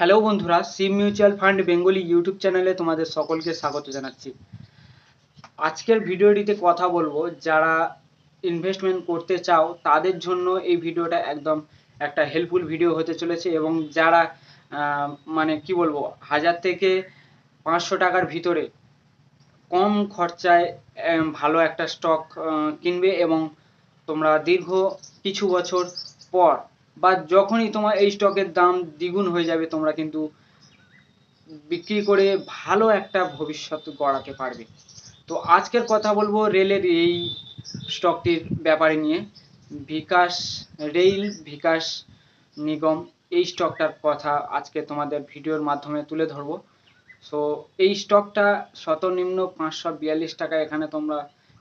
Hello বন্ধুরা Sim mutual fund Bengali YouTube চ্যানেলে তোমাদের সকলকে স্বাগত জানাচ্ছি। আজকের ভিডিওটিতে কথা বলব, যারা ইনভেস্টমেন্ট করতে চাও, তাদের জন্য এই ভিডিওটা একদম একটা হেল্পফুল ভিডিও হতে চলেছে এবং যারা মানে কি বলব, হাজার থেকে পাঁচশো টাকার ভিতরে কম খরচায় ভালো একটা স্টক কিনবে এবং তোমরা দীর্ঘ কিছু বছর পর বা যখনই তোমার এই স্টকের দাম দ্বিগুণ হয়ে যাবে, তোমরা কিন্তু বিক্রি করে ভালো একটা ভবিষ্যৎ গড়াতে পারবে। তো আজকের কথা বলব রেলের এই স্টকটির ব্যাপারে নিয়ে। বিকাশ রেল, বিকাশ নিগম এই স্টকটার কথা আজকে তোমাদের ভিডিওর মাধ্যমে তুলে ধরবো। সো এই স্টকটা সর্বনিম্ন পাঁচশো বিয়াল্লিশ টাকা এখানে তোমরা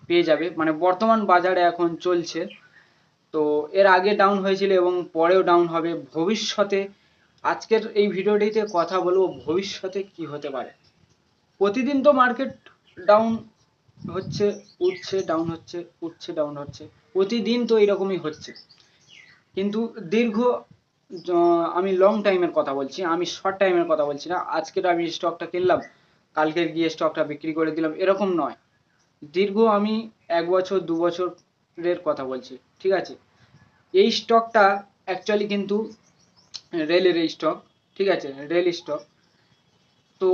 পেয়ে যাবে। মানে বর্তমান বাজারে এখন চলছে তো এর আগে ডাউন হয়েছিল এবং পরেও ডাউন হবে। ভবিষ্যতে, আজকের এই ভিডিওটিতে কথা বলব ভবিষ্যতে কি হতে পারে। প্রতিদিন তো মার্কেট ডাউন হচ্ছে, উঠছে ডাউন হচ্ছে, উঠছে ডাউন হচ্ছে। প্রতিদিন তো এরকমই হচ্ছে। কিন্তু দীর্ঘ আমি লং টাইমের কথা বলছি, আমি শর্ট টাইমের কথা বলছি না। আজকের আমি স্টকটা কিনলাম, কালকের গিয়ে স্টকটা বিক্রি করে দিলাম, এরকম নয়। দীর্ঘ আমি এক বছর, দু বছরের কথা বলছি, ঠিক আছে? এই স্টকটা অ্যাকচুয়ালি কিন্তু রেলের এই স্টক ঠিক আছে? রেল স্টক তো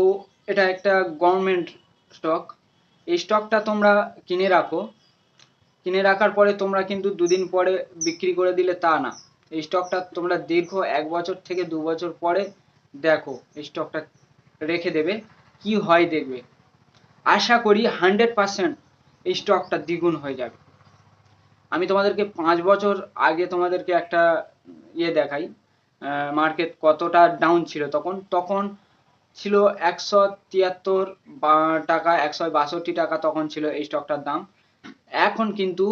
এটা একটা গভর্নমেন্ট স্টক এই স্টকটা তোমরা কিনে রাখো। কিনে রাখার পরে তোমরা কিন্তু দুদিন পরে বিক্রি করে দিলে তা না। এই স্টকটা তোমরা দীর্ঘ এক বছর থেকে দু বছর পরে দেখো, এই স্টকটা রেখে দেবে। কি হয় দেখবে? আশা করি হান্ড্রেড পার্সেন্ট এই স্টকটা দ্বিগুণ হয়ে যাবে। আমি তোমাদেরকে পাঁচ বছর আগে তোমাদেরকে একটা ইয়ে দেখাই মার্কেট কতটা ডাউন ছিল তখন। তখন ছিল একশো তিয়াত্তর টাকা, একশো বাষট্টি টাকা তখন ছিল এই স্টকটার দাম। এখন কিন্তু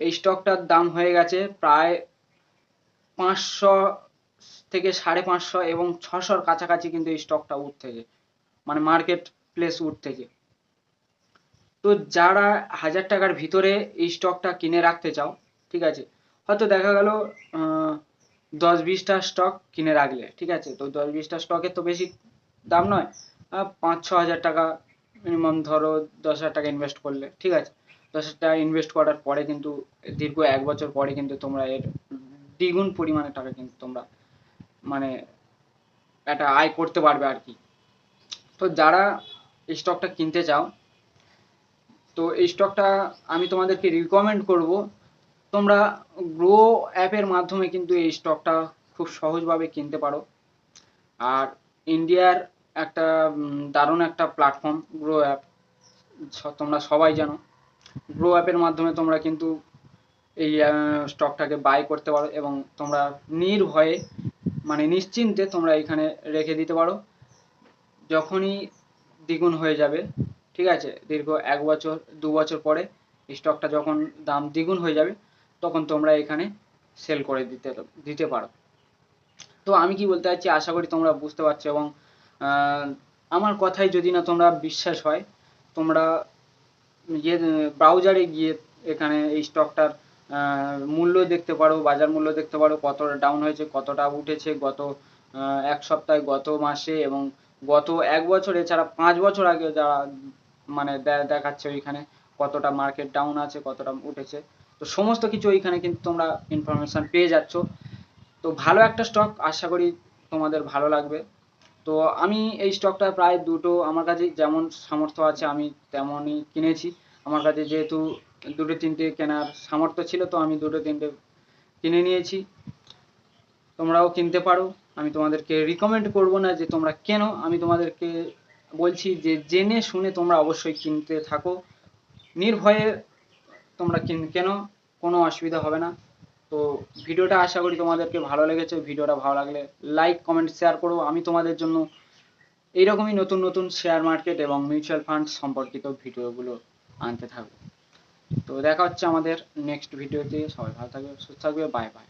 এই স্টকটার দাম হয়ে গেছে প্রায় পাঁচশো থেকে সাড়ে পাঁচশো এবং ছশোর কাছাকাছি কিন্তু এই স্টকটা উঠতেছে মানে মার্কেট প্লেস উঠতেছে তো যারা হাজার টাকার ভিতরে এই স্টকটা কিনে রাখতে চাও, ঠিক আছে? হয়তো দেখা গেল দশ বিশটা স্টক কিনে রাখলে, ঠিক আছে? তো দশ বিশটা স্টকের তো বেশি দাম নয় পাঁচ ছ হাজার টাকা মিনিমাম ধরো দশ হাজার টাকা ইনভেস্ট করলে, ঠিক আছে? দশ হাজার টাকা ইনভেস্ট করার পরে কিন্তু, দীর্ঘ এক বছর পরে কিন্তু তোমরা এর দ্বিগুণ পরিমাণে টাকা কিন্তু তোমরা মানে একটা আয় করতে পারবে আর কি। তো যারা স্টকটা কিনতে চাও তো এই স্টকটা আমি তোমাদেরকে রিকমেন্ড করব। তোমরা গ্রো অ্যাপের মাধ্যমে কিন্তু এই স্টকটা খুব সহজভাবে কিনতে পারো। আর ইন্ডিয়ার একটা দারুণ একটা প্ল্যাটফর্ম গ্রো অ্যাপ তোমরা সবাই জানো। গ্রো অ্যাপের মাধ্যমে তোমরা কিন্তু এই স্টকটাকে বাই করতে পারো এবং তোমরা নির্ভয়ে মানে নিশ্চিন্তে তোমরা এখানে রেখে দিতে পারো। যখনই দ্বিগুণ হয়ে যাবে ঠিক আছে? দীর্ঘ এক বছর, দু বছর পরে স্টকটা যখন দাম দ্বিগুণ হয়ে যাবে, তখন তোমরা এখানে সেল করে দিতে দিতে পারো। তো আমি কি বলতে চাচ্ছি, আশা করি তোমরা বুঝতে পারছ এবং আমার কথায় যদি না তোমরা বিশ্বাস হয়, তোমরা ইয়ে ব্রাউজারে গিয়ে এখানে এই স্টকটার মূল্য দেখতে পারো, বাজার মূল্য দেখতে পারো, কতটা ডাউন হয়েছে, কতটা উঠেছে, গত এক সপ্তাহে, গত মাসে এবং গত এক বছর, এছাড়া পাঁচ বছর আগে যারা মানে দেখাচ্ছে ওইখানে কতটা মার্কেট ডাউন আছে, কতটা উঠেছে। তো সমস্ত কিছু ওইখানে কিন্তু তোমরা ইনফরমেশন পেয়ে যাচ্ছ। তো ভালো একটা স্টক আশা করি তোমাদের ভালো লাগবে। তো আমি এই স্টকটা প্রায় দুটো, আমার কাছে যেমন সামর্থ্য আছে আমি তেমনই কিনেছি। আমার কাছে যেহেতু দুটো, তিনটে কেনার সামর্থ্য ছিল, তো আমি দুটো, তিনটে কিনে নিয়েছি। তোমরাও কিনতে পারো। আমি তোমাদেরকে রিকমেন্ড করব না যে তোমরা কেন। আমি তোমাদেরকে বলছি যে জেনে শুনে তোমরা অবশ্যই কিনতে থাকো। নির্ভয়ে তোমরা কিন, কেন? কোনো অসুবিধা হবে না। তো ভিডিওটা আশা করি তোমাদেরকে ভালো লেগেছে। ভিডিওটা ভালো লাগলে লাইক, কমেন্ট, শেয়ার করো। আমি তোমাদের জন্য এইরকমই নতুন নতুন শেয়ার মার্কেট এবং মিউচুয়াল ফান্ড সম্পর্কিত ভিডিওগুলো আনতে থাকব। তো দেখা হচ্ছে আমাদের নেক্সট ভিডিওতে। সবাই ভালো থাকবে, সুস্থ থাকবে। Bye bye.